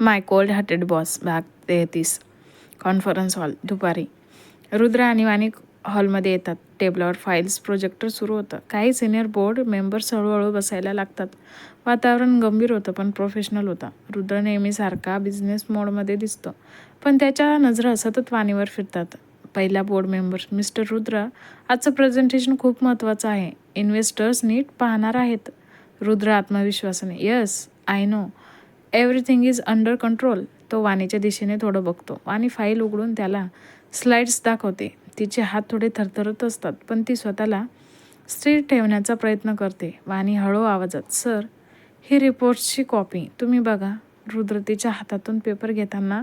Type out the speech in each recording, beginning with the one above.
माय cold hearted boss भाग तेहतीस conference hall दुपारी. रुद्र आणि वाणी हॉलमध्ये येतात. टेबलावर फाईल्स प्रोजेक्टर सुरू होतं. काही सिनियर बोर्ड मेंबर्स हळूहळू बसायला लागतात. वातावरण गंभीर होतं पण प्रोफेशनल होता. रुद्र नेहमीसारखा बिझनेस मोडमध्ये दिसतो. पण त्याच्या नजरा सतत वाणीवर फिरतात. पहिला बोर्ड मेंबर मिस्टर रुद्र आजचं प्रेझेंटेशन खूप महत्त्वाचं आहे. इन्व्हेस्टर्स नीट पाहणार आहेत. रुद्र आत्मविश्वासाने yes I know everything is under control तो वाणीच्या दिशेने थोडं बघतो. वाणी फाईल उघडून त्याला स्लाइड्स दाखवते. तिचे हात थोडे थरथरत असतात पण ती स्वतःला स्थिर ठेवण्याचा प्रयत्न करते. वाणी हळू आवाजात सर ही रिपोर्ट्सची कॉपी तुम्ही बघा. रुद्र तिच्या हातातून पेपर घेताना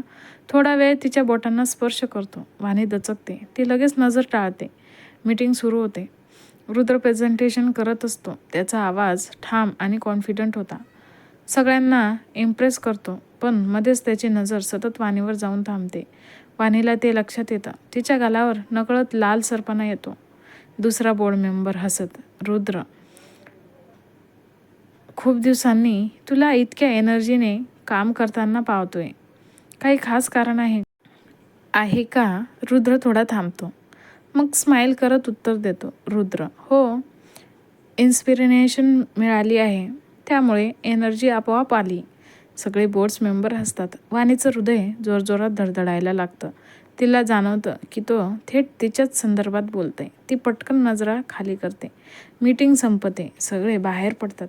थोडा वेळ तिच्या बोटांना स्पर्श करतो. वाणी दचकते. ती लगेच नजर टाळते. मीटिंग सुरू होते. रुद्र प्रेझेंटेशन करत असतो. त्याचा आवाज ठाम आणि कॉन्फिडंट होता. सगळ्यांना इम्प्रेस करतो पण मध्येच त्याची नजर सतत वाणीवर जाऊन थांबते. वाणीला ते लक्षात येतं. तिच्या गालावर नकळत लाल सरपणा येतो. दुसरा बोर्ड मेंबर हसत रुद्र खूप दिवसांनी तुला इतक्या एनर्जीने काम करताना पावतोय काही खास कारण आहे. आहे का? रुद्र थोडा थांबतो. मग स्माईल करत उत्तर देतो रुद्र हो इन्स्पिरेशन मिळाली आहे. त्यामुळे एनर्जी आपोआप आली. सगळे बोर्ड्स मेंबर हसतात. वाणीचं हृदय जोरजोरात धडधडायला लागतं. तिला जाणवतं की तो थेट तिच्याच संदर्भात बोलते ती पटकन नजरा खाली करते. मीटिंग संपते. सगळे बाहेर पडतात.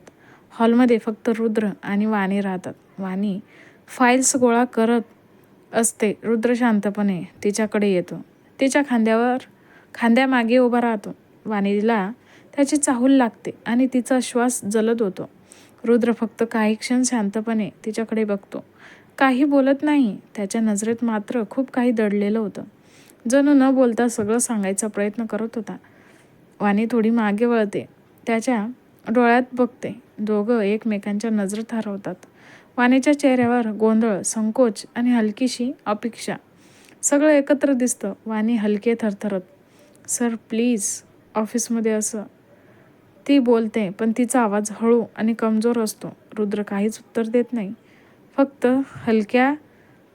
हॉलमध्ये फक्त रुद्र आणि वाणी राहतात. वाणी फाईल्स गोळा करत असते. रुद्र शांतपणे तिच्याकडे येतो. तिच्या खांद्यावर खांद्यामागे उभा राहतो. वाणीला त्याची चाहूल लागते आणि तिचा श्वास जलद होतो. रुद्र फक्त काही क्षण शांतपणे तिच्याकडे बघतो. काही बोलत नाही त्याच्या नजरेत मात्र खूप काही दडलेलं होतं. जणू न बोलता सगळं सांगायचा प्रयत्न करत होता. वाणी थोडी मागे वळते. त्याच्या डोळ्यात बघते. दोघं एकमेकांच्या नजरेत हरवतात वाणीच्या चेहऱ्यावर गोंधळ संकोच आणि हलकीशी अपेक्षा. सगळं एकत्र दिसतं. वाणी हलके थरथरत सर प्लीज ऑफिसमध्ये असं ती बोलते पण तिचा आवाज हळू आणि कमजोर असतो. रुद्र काहीच उत्तर देत नाही. फक्त हलक्या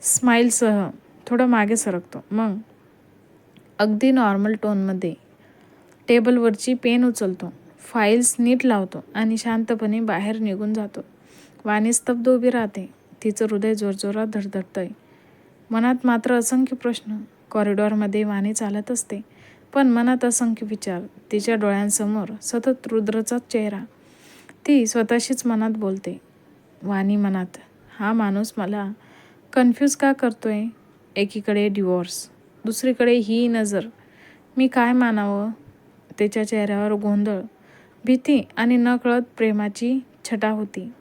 स्माईलसह थोडं मागे सरकतो. मग अगदी नॉर्मल टोनमध्ये टेबलवरची पेन उचलतो. फाईल्स नीट लावतो आणि शांतपणे बाहेर निघून जातो. वाणी स्तब्ध उभी राहते. तिचं हृदय जोरजोरात धडधडतंय. मनात मात्र असंख्य प्रश्न. कॉरिडॉरमध्ये वाणी चालत असते. पण मनात असंख्य विचार तिच्या डोळ्यांसमोर सतत रुद्रचा चेहरा. ती स्वतःशीच मनात बोलते. वाणी मनात हा माणूस मला कन्फ्यूज का करतोय? एकीकडे डिवोर्स दुसरीकडे ही नजर. मी काय मानावं त्याच्या चेहऱ्यावर गोंधळ भीती आणि नकळत प्रेमाची छटा होती.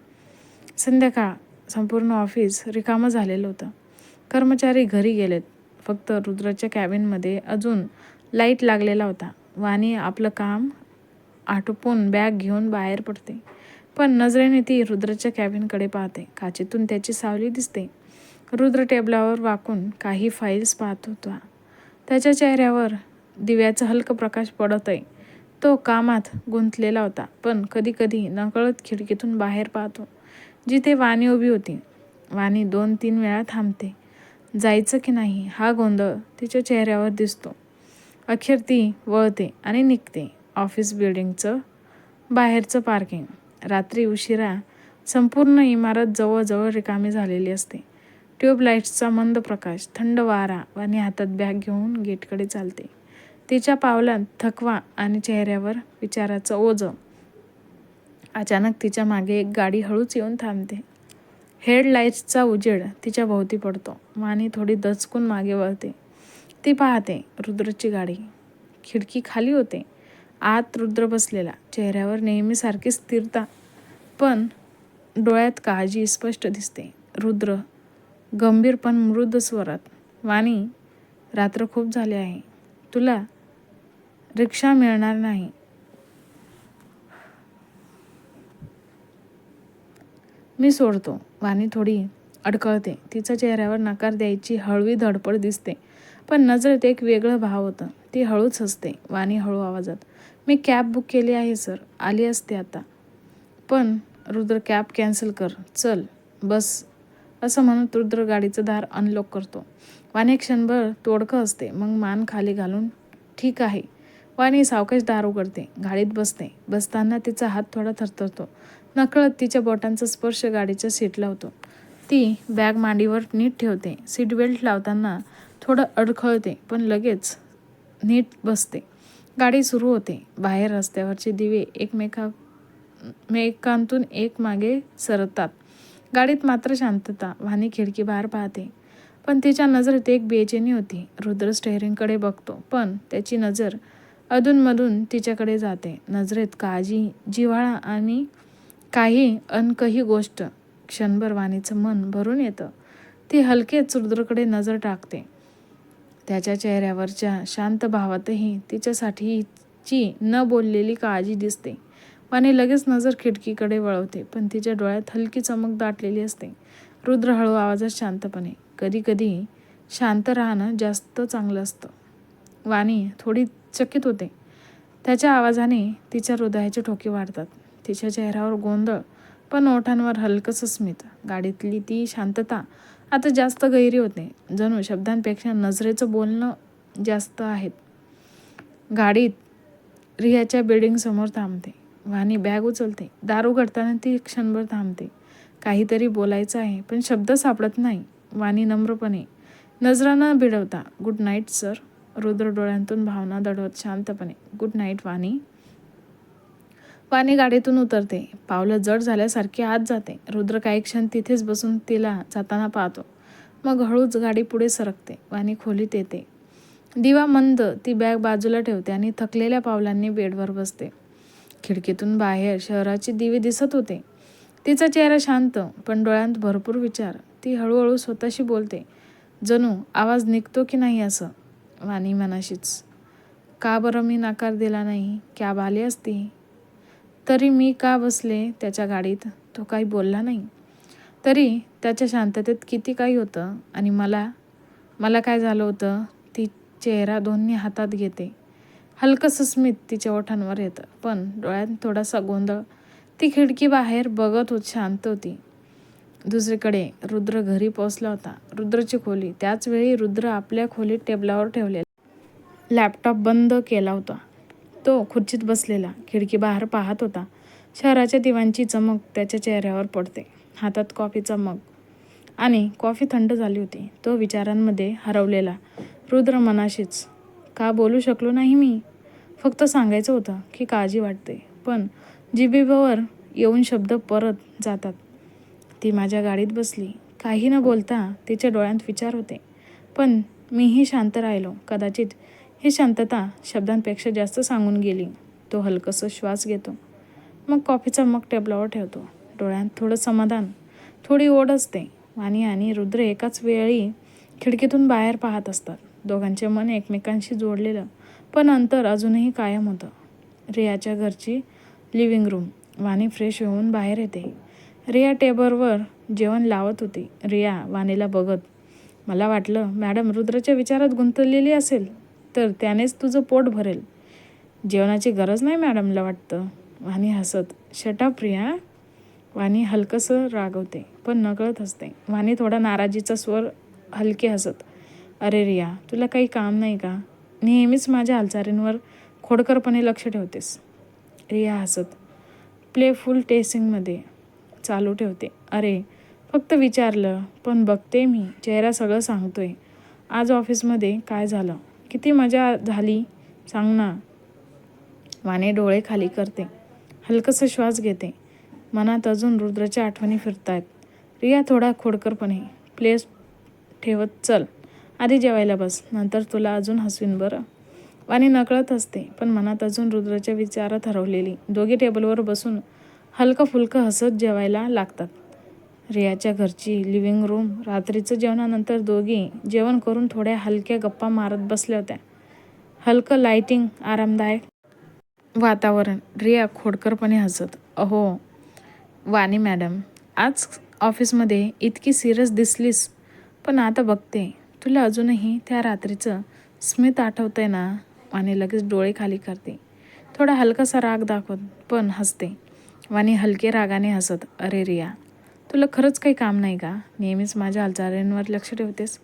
संध्याकाळ संपूर्ण ऑफिस रिकामं झालेलं होतं. कर्मचारी घरी गेलेत. फक्त रुद्राच्या कॅबिनमध्ये अजून लाइट लागलेला होता वाणी आपलं काम आटोपून बॅग घेऊन बाहेर पडते. पण नजरेने ती रुद्राच्या कॅबिनकडे पाहते. काचेतून त्याची सावली दिसते. रुद्र टेबलावर वाकून काही फाईल्स पाहत होता. त्याच्या चेहऱ्यावर दिव्याचा हलका प्रकाश पडत आहे तो कामात गुंतलेला होता. पण कधीकधी नकळत खिडकीतून बाहेर पाहतो. जिथे वाणी उभी होती. वाणी दोन तीन वेळा थांबते. जायचं की नाही हा गोंधळ तिच्या चेहऱ्यावर दिसतो. अखेर ती वळते आणि निघते ऑफिस बिल्डिंगचं बाहेरचं पार्किंग. रात्री उशिरा संपूर्ण इमारत जवळजवळ रिकामी झालेली असते. ट्यूबलाईट्सचा मंद प्रकाश थंड वारा आणि हातात बॅग घेऊन गेटकडे चालते. तिच्या पावलात थकवा आणि चेहऱ्यावर विचाराचं ओझं. अचानक तिच्यामागे एक गाडी हळूच येऊन थांबते. हेडलाईट्सचा उजेड तिच्या भोवती पडतो. माने थोडी दचकून मागे वळते. ती पाहते रुद्रची गाडी. खिडकी खाली होते. आत रुद्र बसलेला. चेहऱ्यावर नेहमीसारखी स्थिरता. पण डोळ्यात काळजी स्पष्ट दिसते. रुद्र गंभीर पण मृद स्वरात. वाणी रात्र खूप झाले आहे. तुला रिक्षा मिळणार नाही. मी सोडतो. वाणी थोडी अडकळते. तिच्या चेहऱ्यावर नकार द्यायची हळवी धडपड दिसते. पण नजरेत एक वेगळं भाव होतं. ती हळूच हसते वाणी हळू आवाजात. मी कॅब बुक केली आहे सर. आली असते आता. पण रुद्र कॅब कॅन्सल कर. चल बस. असं म्हणत रुद्र गाडीचं दार अनलॉक करतो. वाणी क्षणभर तोडकं असते. मग मान खाली घालून ठीक आहे. वाणी सावकाश दार उघडते. गाडीत बसते. बसताना तिचा हात थोडा थरथरतो. नकळत तिच्या बोटांचा स्पर्श गाडीच्या सीटला होतो. ती बॅग मांडीवर नीट ठेवते. सीट बेल्ट लावताना थोडं अडखळते पण लगेच नीट बसते. गाडी सुरू होते. बाहेर रस्त्यावरचे दिवे एकमेका मेकांतून एक मागे सरतात गाडीत मात्र शांतता वाणी खिडकी बाहेर पाहते. पण तिच्या नजरेत एक बेचेनी होती. रुद्र स्टेअरिंगकडे बघतो पण त्याची नजर अधूनमधून तिच्याकडे जाते. नजरेत काळजी जिव्हाळा आणि काही अनकही गोष्ट. क्षणभर वाणीचं मन भरून येतं. ती हलकेच रुद्रकडे नजर टाकते. त्याच्या चेहऱ्यावरच्या शांत भावातही तिच्यासाठीची न बोललेली काळजी दिसते. वाणी लगेच नजर खिडकीकडे वळवते पण तिच्या डोळ्यात हलकी चमक दाटलेली असते. रुद्र हळू आवाजात शांतपणे कधी कधी शांत राहणं जास्त चांगलं असतं. वाणी थोडी चकित होते. त्याच्या आवाजाने तिच्या हृदयाचे ठोके वाढतात. तिच्या चेहऱ्यावर गोंधळ पण ओठांवर हलकंच स्मित. गाडीतली ती शांतता आता जास्त गैरी होते जणू शब्दांपेक्षा नजरेचं बोलणं जास्त आहेत. गाडीत रियाच्या बिल्डिंगसमोर थांबते. वाणी बॅग उचलते. दार उघडताना ती क्षणभर थांबते. काहीतरी बोलायचं आहे पण शब्द सापडत नाही. वाणी नम्रपणे. नजरा न भिडवता. गुड नाईट सर रुद्र डोळ्यांतून भावना दडवत शांतपणे. गुड नाईट वाणी. वाणी गाडीतून उतरते. पावलं जड झाल्यासारखी आत जाते. रुद्र काही क्षण तिथेच बसून तिला जाताना पाहतो. मग हळूच गाडी पुढे सरकते वाणी खोलीत येते. दिवा मंद ती बॅग बाजूला ठेवते आणि थकलेल्या पावलांनी बेडवर बसते. खिडकीतून बाहेर शहराचे दिवे दिसत होते. तिचा चेहरा शांत पण डोळ्यांत भरपूर विचार. ती हळूहळू स्वतःशी बोलते जणू आवाज निघतो की नाही असं? वाणी मनाशीच का बरं मी नकार दिला नाही? कॅब आली असती? तरी मी का बसले त्याच्या गाडीत? तो काही बोलला नाही. तरी त्याच्या शांततेत किती काही होतं आणि मला मला काय झालं होतं? ती चेहरा दोन्ही हातात घेते. हलकंसं स्मित तिच्या ओठांवर येतं. पण डोळ्यात थोडासा गोंधळ. ती खिडकी बाहेर बघत होत शांत होती. दुसरीकडे रुद्र घरी पोचला होता. रुद्रची खोली. त्याचवेळी रुद्र आपल्या खोलीत टेबलावर ठेवलेला लॅपटॉप बंद केला होता. तो खुर्चीत बसलेला खिडकी बाहेर पाहत होता. शहराच्या दिवांची चमक त्याच्या चेहऱ्यावर पडते. हातात कॉफीचा मग आणि कॉफी थंड झाली होती. तो विचारांमध्ये हरवलेला रुद्र मनाशीच का बोलू शकलो नाही मी? फक्त सांगायचं होतं की काळजी वाटते पण जिभेवर येऊन शब्द परत जातात. ती माझ्या गाडीत बसली. काही न बोलता तिच्या डोळ्यात विचार होते. पण मीही शांत राहिलो. कदाचित ही शांतता शब्दांपेक्षा जास्त सांगून गेली. तो हलकंसं श्वास घेतो. मग कॉफीचा मग टेबलावर ठेवतो. डोळ्यात थोडं समाधान थोडी ओढ असते. वाणी आणि रुद्र एकाच वेळी खिडकीतून बाहेर पाहत असतात. दोघांचे मन एकमेकांशी जोडलेलं पण अंतर अजूनही कायम होतं. रियाच्या घरची लिव्हिंग रूम वाणी फ्रेश होऊन बाहेर येते. रिया टेबलवर जेवण लावत होती. रिया वाणीला बघत मला वाटलं मॅडम रुद्रच्या विचारात गुंतलेली असेल. तर त्यानेच तुझं पोट भरेल. जेवणाची गरज नाही मॅडमला वाटतं. वाणी हसत. शटा प्रिया वाणी हलकंसं रागवते पण नकळत हसते. वाणी थोडा नाराजीचा स्वर हलके हसत. अरे रिया तुला काही काम नाही का? नेहमीच माझ्या हालचालींवर खोडकरपणे लक्ष ठेवतेस. रिया हसत. प्लेफुल टेसिंगमध्ये चालू ठेवते. अरे फक्त विचारलं पण बघते मी. चेहरा सगळं सांगतोय. आज ऑफिसमध्ये काय झालं? किती मजा झाली? सांग ना. वाने डोळे खाली करते. हलकसं श्वास घेते. मनात अजून रुद्राच्या आठवणी फिरतायत. रिया थोडा खोडकरपणे प्लेस ठेवत चल. आधी जेवायला बस. नंतर तुला अजून हसवीन बरं. वाणी नकळत असते पण मनात अजून रुद्राच्या विचारात हरवलेली. दोघे टेबलवर बसून हलकं फुलकं हसत जेवायला लागतात. रियाच्या घरची लिव्हिंग रूम रात्रीचं जेवणानंतर दोघी जेवण करून थोड्या हलक्या गप्पा मारत बसल्या होत्या. हलकं लाईटिंग आरामदायक वातावरण. रिया खोडकरपणे हसत अहो वाणी मॅडम आज ऑफिसमध्ये इतकी सिरियस दिसलीस. पण आता बघते तुला अजूनही त्या रात्रीचं स्मित आठवतंय ना? वाणी लगेच डोळे खाली करते. थोडा हलकासा राग दाखवत पण हसते. वाणी हलके रागाने हसत अरे रिया तुला खरंच काही काम नाही का? नेहमीच माझ्या हालचालींवर लक्ष ठेवतेस.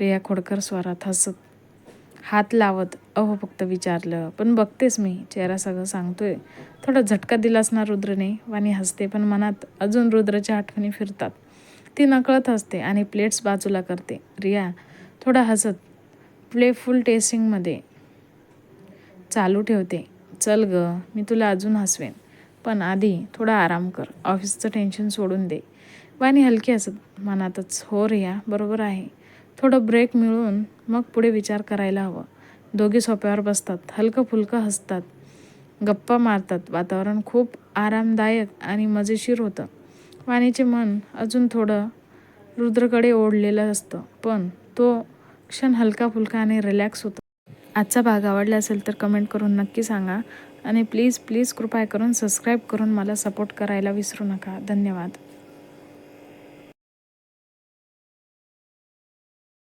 रिया खोडकर स्वरात हसत हात लावत अहो फक्त विचारलं पण बघतेस मी चेहरा सगळं सांगतोय. थोडा झटका दिला असणार रुद्रने? वाणी हसते पण मनात अजून रुद्रच्या आठवणी फिरतात. ती नकळत हसते आणि प्लेट्स बाजूला करते. रिया थोडा हसत. प्लेफुल टेस्टिंगमध्ये चालू ठेवते. चल ग मी तुला अजून हसवेन. पण आधी थोडा आराम कर. ऑफिसचं टेन्शन सोडून दे. वाणी हलकी असत. मनातच हो रिया बरोबर आहे. थोडं ब्रेक मिळून मग पुढे विचार करायला हवं. दोघे सोप्यावर बसतात. हलकं फुलकं हसतात. गप्पा मारतात. वातावरण खूप आरामदायक आणि मजेशीर होतं. वाणीचे मन अजून थोडं रुद्रकडे ओढलेलं असतं पण तो क्षण हलका फुलका आणि रिलॅक्स होतो. आजचा भाग आवडला असेल तर कमेंट करून नक्की सांगा आणि प्लीज प्लीज कृपया करून सबस्क्राईब करून मला सपोर्ट करायला विसरू नका. धन्यवाद.